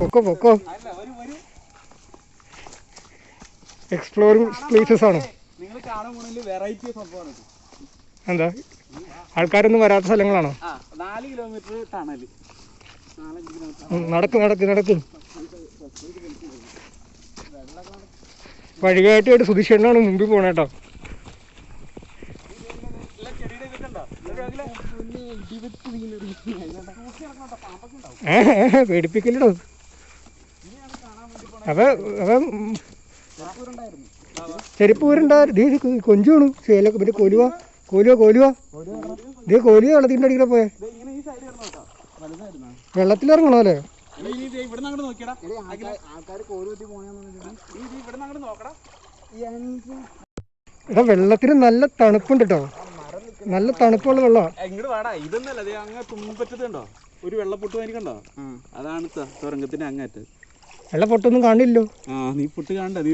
പൊക്കോ പൊക്കോ. Exploring places ആണോ. എന്താ? ആൾക്കാരൊന്നും വരാത്ത സ്ഥലങ്ങളാണോ? നാല് കിലോമീറ്റർ ടണൽ. ഉം, നടക്ക് നടക്ക് നടക്ക്. വഴികാട്ടിയായിട്ട് സുധിഷണ്ണാണ് മുമ്പിൽ പോണേ കേട്ടോ. എല്ലാ അപ്പൊ അപ്പൊ ഉം, ഉണ്ടായിരുന്നു ചെരുപ്പ് ഊരുണ്ടായിരുന്നു ദേ ഇത് കൊഞ്ചു വീണു ചേലൊക്കെ പിന്നെ കോലുവ. കോലുവ കോലുവ. ദേ കോലുവ വെള്ളത്തിന്റെ അടിയിലെ പോയെ. വെള്ളത്തിലിറങ്ങണോ അല്ലേ? എടാ ഇവിടെ ഇത് വെള്ളത്തിന് നല്ല തണുപ്പുണ്ട് കേട്ടോ നല്ല തണുപ്പുള്ള വെള്ളമാണ് ഇങ്ങോട്ട് വാടാ? ഇതൊന്നല്ല അങ്ങ് ഒരു വെള്ളപ്പൊട്ട് അതാണ് തുരങ്കത്തിന്റെ അങ്ങറ്റ് വെള്ള പൊട്ടൊന്നും കാണില്ലോ നീ പൊട്ട് കാണണ്ട നീ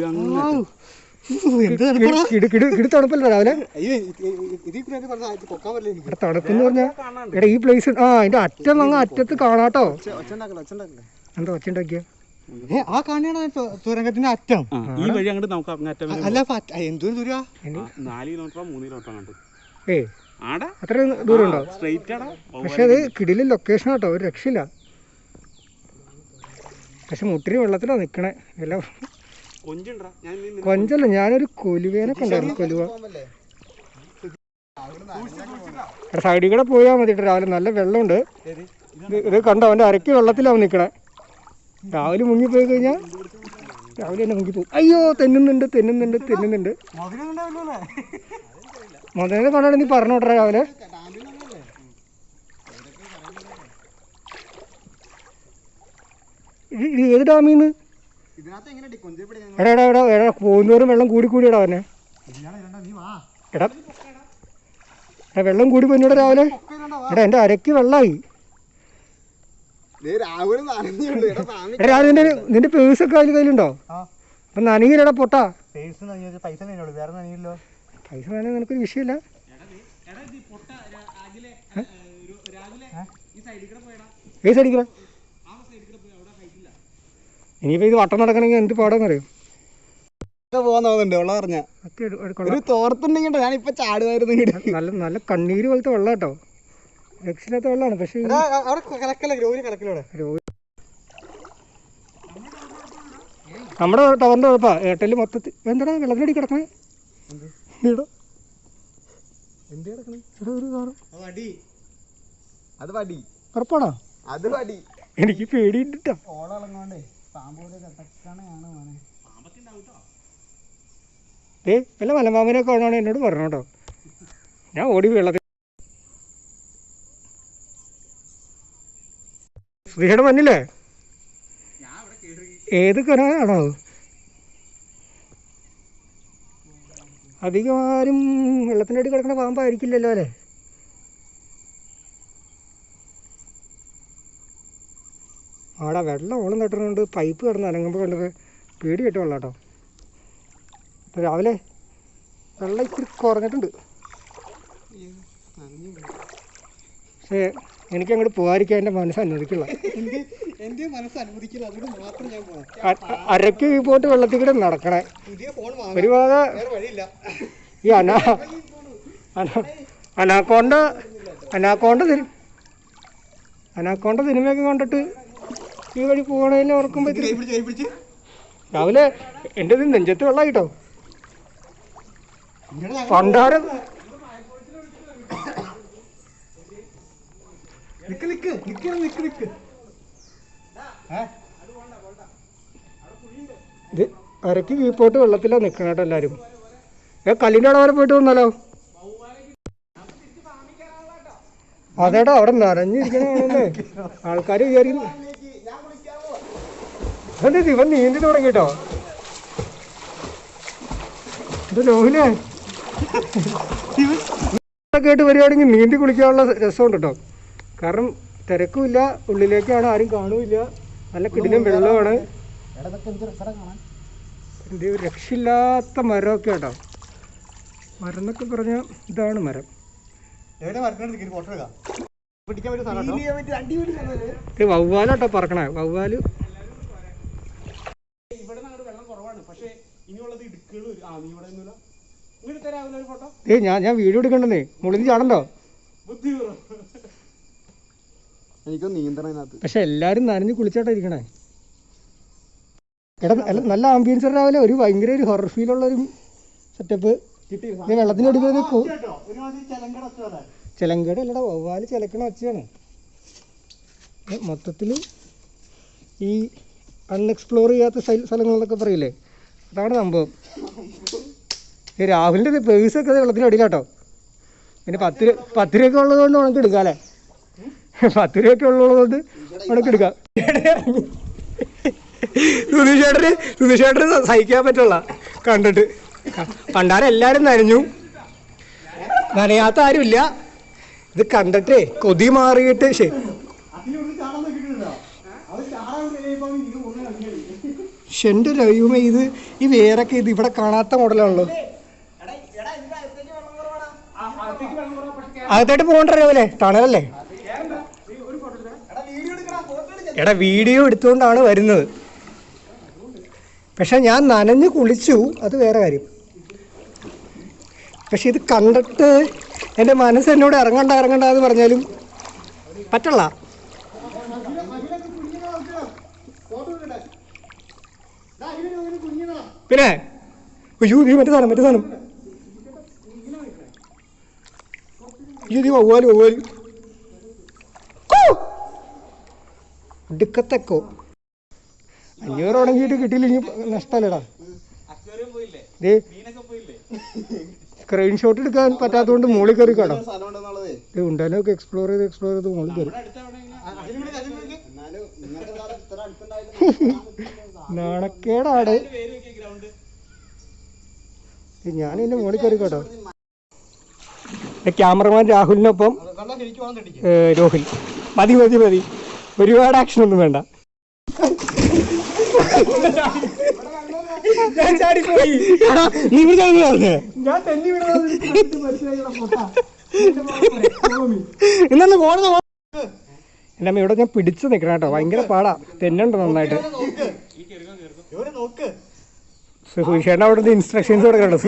തണുപ്പല്ലോ രാവിലെ? തണുപ്പെന്ന് പറഞ്ഞാ എടാ ഈ പ്ലേസ് ആ അതിന്റെ അറ്റം അങ്ങ് അറ്റത്ത് കാണാട്ടോ. എന്താ ഒച്ച ഉണ്ടാക്കിയ? ആ കാണാണ് തുരങ്കത്തിന്റെ അറ്റം? ഈ വഴി അങ്ങോട്ട് നമുക്ക് അല്ല എന്തൊരു ദൂര നാല് കിലോമീറ്റർ മൂന്ന് കിലോമീറ്റർ അങ്ങോട്ട്. ഏ അത്ര ദൂരം ഉണ്ടോ പക്ഷെ അത് കിടിലെ ലൊക്കേഷൻ ആട്ടോ ഒരു രക്ഷയില്ല. പക്ഷെ മുട്ടിരി വെള്ളത്തിലാണ് നിക്കണേ. വില കൊഞ്ചല്ല ഞാനൊരു കൊലുവേനൊക്കെ ഉണ്ടായിരുന്നു കൊലുവ. സൈഡിൽ കൂടെ പോയാൽ മതി രാവിലെ നല്ല വെള്ളമുണ്ട്. ഇത് കണ്ടോ അവന്റെ അരക്ക് വെള്ളത്തിലാവും നിൽക്കണേ രാവിലെ മുങ്ങിപ്പോയി കഴിഞ്ഞാൽ രാവിലെ തന്നെ മുങ്ങിപ്പോയി അയ്യോ തെന്നുന്നുണ്ട് തെന്നുന്നുണ്ട് തെന്നുന്നുണ്ട്. മുതലിനെ കണ്ടാണ് നീ പറഞ്ഞോട്ടെ രാവിലെ? ഇത് ഏത് ഡാമിൽ നിന്ന് എടാ എടാ എടാ എടാ പോകുന്നവരും വെള്ളം കൂടി കൂടി ഇടാ അവനെ നീ വാ. എടാ എടാ വെള്ളം കൂടി പോയിന്നോടെ രാവിലെ. എടാ എന്റെ അരക്ക് വെള്ളമായി എടാ നിന്റെ നിന്റെ പേഴ്സൊക്കെ അതിൽ കയ്യിലുണ്ടോ? അപ്പൊ നനങ്ങില്ലടാ പൊട്ടാ. പേഴ്സ് പൈസ നനഞ്ഞുള്ളൂ വേറെ നനയില്ലോ പൈസ വേണമെങ്കിൽ നിനക്കൊരു വിഷയമില്ല. ഏ, ഒരു രാവിലെ ഈ സൈഡിൽ കൂടെ പോയടാ പൈസ അടിക്കണം ആ സൈഡിൽ കൂടെ പോയി അവിടെ ഹൈറ്റില്ല ഇനിയിപ്പോൾ ഇത് വട്ടം നടക്കണമെങ്കിൽ എന്ത് പാടം തോന്നുന്നുണ്ട് ഒരു തോർത്തുണ്ടെങ്കിൽ ചാടുമായിരുന്നു ഇങ്ങോട്ട് നല്ല നല്ല കണ്ണീര് പോലത്തെ വെള്ളം കേട്ടോ. രക്ഷില്ലാത്ത വെള്ളമാണ് പക്ഷേ നമ്മുടെ ടവറിന്റെ കുഴപ്പമാ എയർടെൽ മൊത്തത്തിൽ എന്താ? വെള്ളത്തിനടി കിടക്കണേ? അത് വടി. അത് വടി. ഉറപ്പാണോ? അത് വടി. എനിക്ക് പേടിയിട്ടാ ഓളങ്ങോണ്ടേ പാമ്പോടെ കട്ടക്കണയാണ് മോനെ എന്നോട് പറഞ്ഞു കേട്ടോ. ഞാൻ ഓടി വെള്ളത്തിൽ. ശ്രീയുടെ മഞ്ഞില്ലേ? ഏത് കനാലാണോ അധികം ആരും വെള്ളത്തിന്റെ അടി കിടക്കുന്ന പാമ്പായിരിക്കില്ലല്ലോ അല്ലേ? ആടാ വെള്ളം ഓളം തട്ടുന്നുണ്ട് പൈപ്പ് കിടന്ന് അനങ്ങുമ്പോൾ കണ്ടത് പേടി കെട്ട് വെള്ളം കേട്ടോ രാവിലെ വെള്ളം ഇച്ചിരി കുറഞ്ഞിട്ടുണ്ട്. പക്ഷേ എനിക്ക് അങ്ങോട്ട് പോകാതിരിക്കാൻ എന്റെ മനസ്സ് അനുവദിക്കില്ല. എന്റെ മനസ്സ് അനുവദിക്കില്ല അതുകൊണ്ട് മാത്രം ഞാൻ പോകാം അരക്ക് പോയിട്ട് വെള്ളത്തിൽ കൂടെ നടക്കണേ. ഒരുപാട് ഒരു ഈ അനാ അനാ- അനാക്കോണ്ട അനാക്കോണ്ട സിനി അനാക്കോണ്ട സിനിമയൊക്കെ കണ്ടിട്ട് ഈ വഴി പോകണേലും ഓർക്കുമ്പോൾ കൈ പിടിച്ച് രാവിലെ എന്റെ ഇത് നെഞ്ചത്ത് വെള്ളം കേട്ടോ പണ്ടാരം നിക്ക് നിക്ക് നിക്ക് നിക്ക് നിക്ക്. ഇത് അരക്ക് കീപ്പോട്ട് വെള്ളത്തിലാണ് നിൽക്കണം കേട്ടോ എല്ലാവരും ഏ കല്ലിന്റെ അവിടെ വരെ പോയിട്ട് വന്നാലോ? അതേടാ അവിടെ നനഞ്ഞിരിക്കണേ ആൾക്കാര് വിചാരിക്കും അതെ ഇവൻ നീന്തി തുടങ്ങിട്ടോ. ലോഹിലേ കേട്ട് വരികയാണെങ്കിൽ നീന്തി കുളിക്കാനുള്ള രസമുണ്ട് കേട്ടോ കാരണം തിരക്കുമില്ല ഉള്ളിലേക്കാണ് ആരും കാണുമില്ല നല്ല കിടിലും വെള്ളമാണ്. രക്ഷയില്ലാത്ത മരമൊക്കെ കേട്ടോ മരം. എന്നൊക്കെ പറഞ്ഞാൽ ഇതാണ് മരം വവ്വാലാട്ടോ പറക്കണേ. വവ്വാൽ ആ നീ ഇവിടെ നിന്നില്ല ഇങ്ങോട്ട് തരാവില്ല ഒരു ഫോട്ടോ ഏ ഞാൻ ഞാൻ വീഡിയോ എടുക്കണ്ടേ? മുളിഞ്ഞ് ചാടണ്ടോ. എനിക്ക് നീന്തണം അതിനകത്ത്. പക്ഷെ എല്ലാരും നനഞ്ഞു കുളിച്ചാട്ടാ ഇരിക്കണേ. എടാ നല്ല- നല്ല ആംബിയൻസ് രാവിലെ ഒരു ഭയങ്കര ഒരു ഹൊറർ ഫീൽ ഉള്ള ഒരു സെറ്റപ്പ് ഞാൻ വെള്ളത്തിന് അടിക്കുന്നത് ചെലങ്കട അല്ലടാ വവ്വാൽ ചിലക്കണ ഒച്ചയാണ്. മൊത്തത്തിൽ ഈ അൺഎക്സ്പ്ലോർ ചെയ്യാത്ത സ്ഥല- സ്ഥലങ്ങളെന്നൊക്കെ പറയില്ലേ? അതാണ് സംഭവം. ഈ രാഹുലിന്റെ പേഴ്സൊക്കെ വെള്ളത്തിന് അടിയിലാട്ടോ. പിന്നെ പത്ത് രൂപ പത്ത് രൂപയൊക്കെ ഉള്ളതുകൊണ്ട് കൊണ്ട് ഉണക്ക് എടുക്കാല്ലേ പത്ത് രൂപയൊക്കെ ഉള്ളതുകൊണ്ട് ഉണക്ക് എടുക്കാം. സുധീഷേട്ടന് സുധീഷേട്ടന് സഹിക്കാൻ പറ്റുള്ള കണ്ടിട്ട്. പണ്ടാരം എല്ലാവരും നനഞ്ഞു. നനയാത്ത ആരുമില്ല. ഇത് കണ്ടിട്ടേ കൊതി മാറിയിട്ട് ശരി ഷെന്റെ ലൈവ് രവിമ ഇത് ഈ വേരൊക്കെ ഇത് ഇവിടെ കാണാത്ത മോഡലാണല്ലോ. അകത്തോട്ട് പോകണ്ട രാവിലെ തണലല്ലേ? എടാ വീഡിയോ എടുത്തുകൊണ്ടാണ് വരുന്നത്. പക്ഷെ ഞാൻ നനഞ്ഞ് കുളിച്ചു. അത് വേറെ കാര്യം. പക്ഷെ ഇത് കണ്ടിട്ട് എന്റെ മനസ്സ് എന്നോട് ഇറങ്ങണ്ട ഇറങ്ങണ്ട എന്ന് പറഞ്ഞാലും പറ്റല്ല. പിന്നെ അയ്യോ നീ മറ്റേ സാധനം മറ്റേ സാധനം. അയ്യോ നീ വവ്വാൽ വവ്വാൽ. കൂ! ഒടുക്കത്തെക്കോ അഞ്ഞൂറ് ഉണങ്ങിയിട്ട് കിട്ടിയില്ലെങ്കിൽ നഷ്ടമല്ലടാ പോയില്ലേ ദേ മീനൊക്കെ പോയില്ലേ സ്ക്രീൻഷോട്ട് എടുക്കാൻ പറ്റാത്തതുകൊണ്ട് മുകളിൽ കയറി ഇത് ഉണ്ടാനൊക്കെ എക്സ്പ്ലോർ ചെയ്ത് എക്സ്പ്ലോർ ചെയ്ത് മുകളിൽ കയറി. ഗ്രൗണ്ട് ഞാൻ ഇതിന്റെ മുകളിൽ കയറി കേട്ടോ ക്യാമറമാൻ രാഹുലിനൊപ്പം രോഹിൽ. മതി മതി മതി. ഒരുപാട് ആക്ഷൻ ഒന്നും വേണ്ട. ഞാൻ ചാടിപ്പോയി. എടാ, നീ ഇവിടെ ചാടി പറഞ്ഞേ ഞാൻ തെന്നി ഇന്നു പോണത് എന്റെ അമ്മ ഇവിടെ ഞാൻ പിടിച്ചു നിൽക്കണം കേട്ടോ. ഭയങ്കര പാടാ. തെന്നുണ്ട് നന്നായിട്ട്. നോക്ക്. സുഷേട്ടൻ അവിടെ ഇൻസ്ട്രക്ഷൻസ് കൊടുക്കണ്ടോ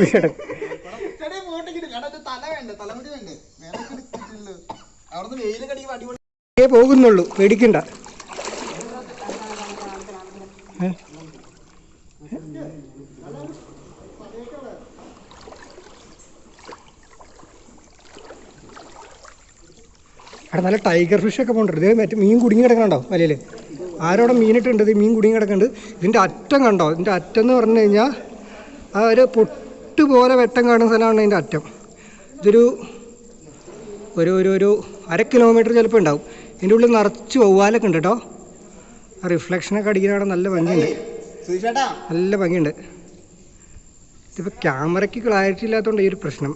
അടിപൊളി പോകുന്നുള്ളൂ. പേടിക്കണ്ട? അവിടെ നല്ല ടൈഗർ ഫിഷ് ഒക്കെ പോകണ്ടത് മറ്റേ മീൻ കുടുങ്ങി കിടക്കണുണ്ടോ? വലയിൽ ആരോടെ മീനിട്ടുണ്ട്? ഇത് മീൻ കുടുങ്ങി കിടക്കുന്നുണ്ട്. ഇതിന്റെ അറ്റം കണ്ടോ? ഇതിന്റെ അറ്റം എന്ന് പറഞ്ഞു കഴിഞ്ഞാൽ ആ ഒരു പൊട്ട് പോലെ വെട്ടം കാണുന്ന സ്ഥലമാണ് ഇതിന്റെ അറ്റം. ഇതൊരു ഒരു ഒരു ഒരു അര കിലോമീറ്റർ ചിലപ്പോൾ ഉണ്ടാവും. ഇതിന്റെ ഉള്ളിൽ നിറച്ച് വവ്വാലൊക്കെ ഉണ്ട് കേട്ടോ. ആ റിഫ്ലക്ഷനൊക്കെ അടിക്കുന്നവിടെ നല്ല ഭംഗിയുണ്ട്. നല്ല ഭംഗിയുണ്ട്. ഇതിപ്പോൾ ക്യാമറയ്ക്ക് ക്ലാരിറ്റി ഇല്ലാത്തതുകൊണ്ട് ഈ ഒരു പ്രശ്നം.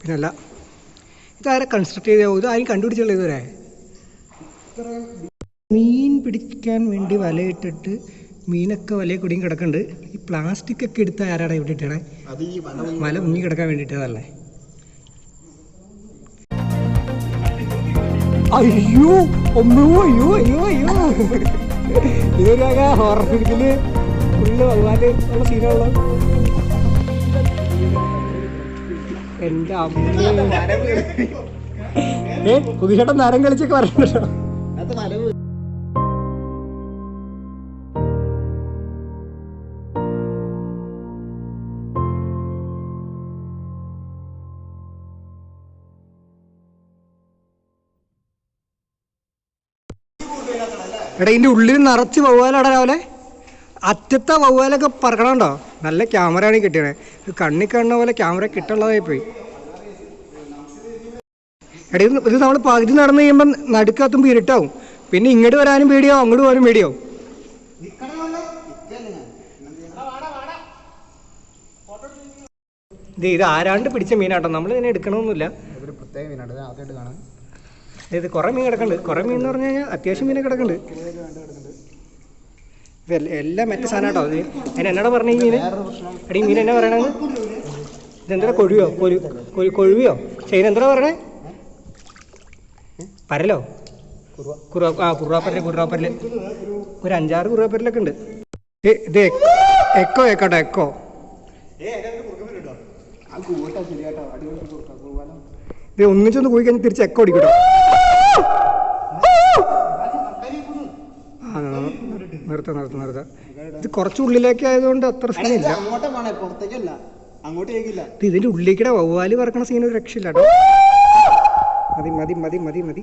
പിന്നല്ല ഇതാരെ കൺസ്ട്രക്ട് ചെയ്തോ ഇത് ആരും കണ്ടുപിടിച്ചുള്ള ഇതുവരെ. മീൻ പിടിക്കാൻ വേണ്ടി വലയിട്ടിട്ട് മീനൊക്കെ വലയിൽ കുടിയും കിടക്കുന്നുണ്ട് ഈ പ്ലാസ്റ്റിക് ഒക്കെ എടുത്ത ആരാടാ ഇവിടെ ഇട്ടേ വല മുങ്ങി കിടക്കാൻ വേണ്ടിയിട്ടതല്ലേ അയ്യോ അയ്യോ അയ്യോ അയ്യോ. ഇതൊരു ഹോറർ ഫിലിമിൽ ഫുള്ള് ഭഗവാന്റെ ഉള്ള സീനുള്ള എന്റെ അമ്മ. ഏ പുതിയേട്ടൻ നരം കളിച്ചൊക്കെ വരണ്ടോ എടാ ഇതിന്റെ ഉള്ളിൽ നിറച്ച് വവ്വാലാടാ രാവിലെ. അറ്റത്തെ വവ്വാലൊക്കെ പറക്കണുണ്ടോ? നല്ല ക്യാമറയാണ് കിട്ടിയത് കണ്ണി കാണുന്ന പോലെ ക്യാമറ കിട്ടുള്ളതായി പോയി. എടീ ഇത് നമ്മൾ പകുതി നടന്നു കഴിയുമ്പോൾ നടുക്കത്തുമ്പോൾ ഇരുട്ടാവും പിന്നെ ഇങ്ങോട്ട് വരാനും പേടിയാവും അങ്ങോട്ട് പോകാനും പേടിയാവും. ഇത് ഇത് ആരാണ്ട് പിടിച്ച മീനാട്ടോ. നമ്മൾ ഇതിനെ എടുക്കണമെന്നില്ല ഒരു പ്രത്യേക ഇത് കുറേ മീൻ കിടക്കുന്നുണ്ട് കുറേ മീൻ എന്ന് പറഞ്ഞു കഴിഞ്ഞാൽ അത്യാവശ്യം മീനൊക്കെ കിടക്കുന്നുണ്ട് എല്ല- മറ്റേ സാധനം കേട്ടോ ഇത് അതിന് എന്നോട് പറഞ്ഞ ഈ മീൻ എടീ മീൻ എന്നാ പറയണത് ഇതെന്താ കൊഴുവോ? കൊഴു കൊഴു കൊഴുവിയോ? ചെയ്ത് എന്താ പറയണേ? പരലോ? കുറുവ. ആ കുറുവാപ്പരൽ കുറുവാപ്പരൽ. ഒരു അഞ്ചാറ് കുറുവാപ്പരലൊക്കെ ഉണ്ട്. ഇത് എക്കോ ഏക്കോട്ടെ എക്കോ. ഇത് ഒന്നിച്ചൊന്ന് പോയി കഴിഞ്ഞാൽ തിരിച്ച് എക്കോ അടിക്കട്ടോ ആ നിർത്താം നിർത്ത നിർത്ത. ഇത് കുറച്ചുള്ളിലേക്ക് ആയതുകൊണ്ട് അത്ര സീനില്ല ഇതിന്റെ ഉള്ളിലേക്കിടെ വവ്വാൽ പറക്കണ സീൻ ഒരു രക്ഷയില്ല കേട്ടോ. മതി മതി മതി മതി മതി.